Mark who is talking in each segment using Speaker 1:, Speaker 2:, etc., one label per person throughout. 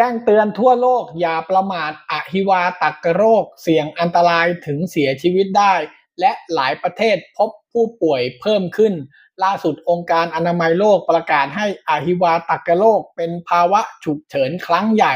Speaker 1: แจ้งเตือนทั่วโลกอย่าประมาทอหิวาตักโรค เสี่ยงอันตรายถึงเสียชีวิตได้ และหลายประเทศพบผู้ป่วยเพิ่มขึ้น ล่าสุดองค์การอนามัยโลกประกาศให้อหิวาตักโรคเป็นภาวะฉุกเฉินครั้งใหญ่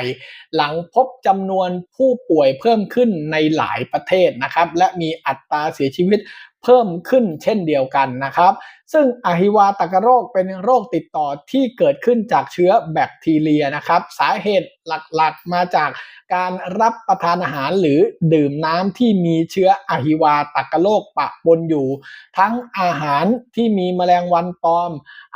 Speaker 1: หลังพบจำนวนผู้ป่วยเพิ่มขึ้นในหลายประเทศนะครับ และมีอัตราเสียชีวิตเพิ่มขึ้นเช่นเดียวกันนะครับ ซึ่งอหิวาตกโรคเป็นโรคติดต่อที่เกิดขึ้นจากเชื้อแบคทีเรียนะครับ สาเหตุหลักๆมาจากการรับประทานอาหารหรือดื่มน้ำที่มีเชื้ออหิวาตกโรคปะปนอยู่ทั้งอาหารที่มีแมลงวันปลอม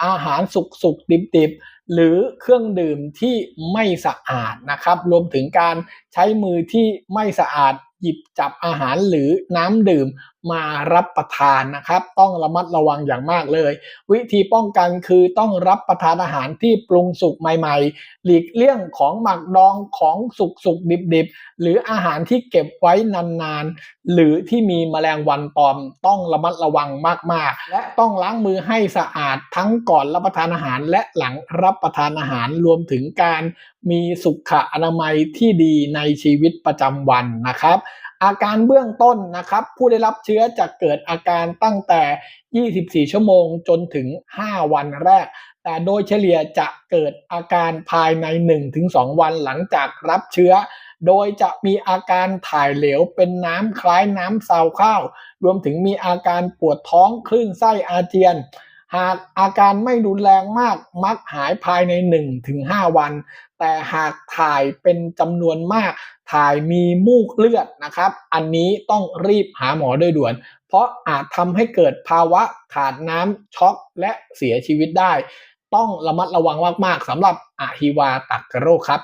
Speaker 1: อาหารสุกสุกดิบดิบหรือเครื่องดื่มที่ไม่สะอาดนะครับ รวมถึงการใช้มือที่ไม่สะอาดหยิบจับอาหารหรือน้ำดื่ม มารับประทานนะครับ ต้องระมัดระวังอย่างมากเลย วิธีป้องกันคือต้องรับประทานอาหารที่ปรุงสุกใหม่ๆ หลีกเลี่ยงของหมักดองของสุกสุกดิบดิบๆหรืออาหารที่เก็บไว้นานๆ หรือที่มีแมลงวันตอม ต้องระมัดระวังมากๆ และต้องล้างมือให้สะอาดทั้งก่อนรับประทานอาหาร และหลังรับประทานอาหารรวมถึงการมีสุขอนามัยที่ดีในชีวิตประจำวันนะครับ อาการเบื้องต้นนะครับ ผู้ได้รับเชื้อจะเกิดอาการตั้งแต่ 24 ชั่วโมงจนถึง 5 วันแรก แต่โดยเฉลี่ยจะเกิดอาการภายใน 1-2 วันหลังจากรับเชื้อ โดยจะมีอาการถ่ายเหลวเป็นน้ำคล้ายน้ำซาวข้าว รวมถึงมีอาการปวดท้องคลื่นไส้อาเจียน หากอาการไม่รุนแรงมากมักหายภายใน 1-5 วัน แต่หากถ่ายเป็นจำนวนมาก ถ่ายมีมูกเลือดนะครับ อันนี้ต้องรีบหาหมอโดยด่วน เพราะอาจทำให้เกิดภาวะขาดน้ำช็อกและเสียชีวิตได้ ต้องระมัดระวังมากๆสำหรับอะฮิวาตักโรคครับ